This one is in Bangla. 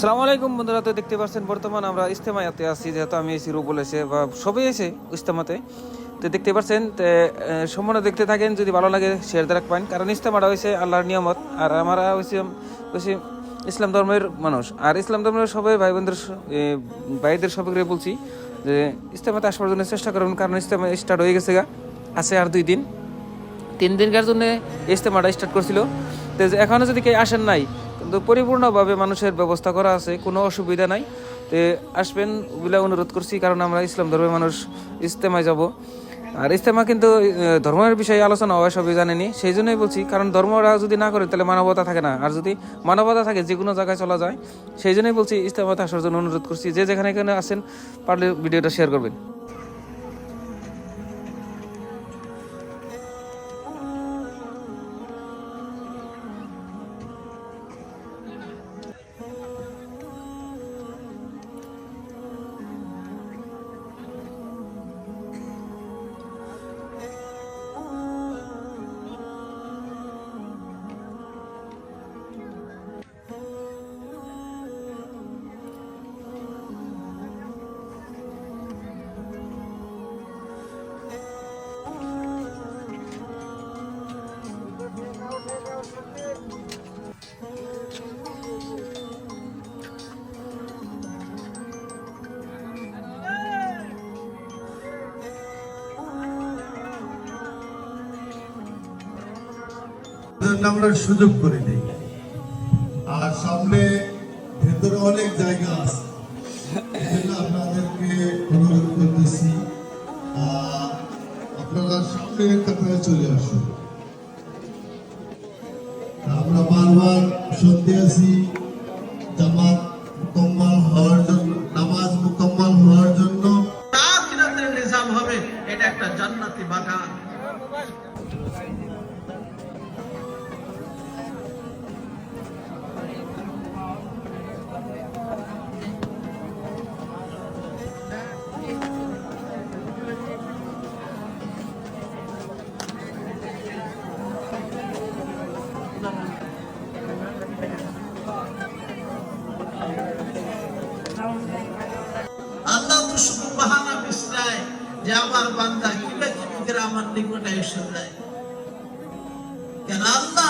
সালামু আলাইকুম বন্ধুরা, তো দেখতে পাচ্ছেন বর্তমান আমরা ইস্তেমায়াতে আছি, যেহেতু আমি এসি রুবুল এসে বা সবাই এসে ইস্তেমাতে তো দেখতে পাচ্ছেন সম্পূর্ণ দেখতে থাকেন, যদি ভালো লাগে শেয়ার দেখ পান কারণ ইস্তেমাটা হয়েছে আল্লাহর নিয়ামত, আর আমরা হয়েছে হয়েছে ইসলাম ধর্মের মানুষ। আর ইসলাম ধর্মের সবাই ভাই বোনদের ভাইদের সবাইকে বলছি যে ইস্তেমাতে আসবার জন্য চেষ্টা করবেন, কারণ ইস্তেমা স্টার্ট হয়ে গেছে গা, আছে আর দুই দিন। তিন দিনকার জন্য ইজতেমাটা স্টার্ট করছিল। তো এখনও যদি কেউ আসেন নাই, কিন্তু পরিপূর্ণভাবে মানুষের ব্যবস্থা করা আছে, কোনো অসুবিধা নাই। তো আসবেন বলে অনুরোধ করছি, কারণ আমরা ইসলাম ধর্মের মানুষ, ইজতেমায় যাব। আর ইস্তেমা কিন্তু ধর্মের বিষয়ে আলোচনা হয় সবই জানেনি। সেই জন্যই বলছি, কারণ ধর্মরা যদি না করে, তাহলে মানবতা থাকে না। আর যদি মানবতা থাকে, যে কোনো জায়গায় চলা যায়, সেই জন্যই বলছি ইস্তেমাতে আসার জন্য অনুরোধ করছি। যে যেখানে এখানে আসেন পারলে ভিডিওটা শেয়ার করবেন। জন্য আমরা সুযোগ করে দিই। আর সামনে ভেতরে অনেক জায়গা আছে। আপনাদেরকে অনুরোধ করতেছি আপনারা সামনে কাতারে চলে আসুন। আমরা বারবার শুনতে আছি, জামাত মুকম্মল হওয়ার জন্য, নামাজ মুকম্মল হওয়ার জন্য। নিজাম হবে, এটা একটা জান্নাতি বাগান। যে আমার বান্দা কিবা কিবি করে আমার নিকটে এসে যায়? কেন আল্লাহ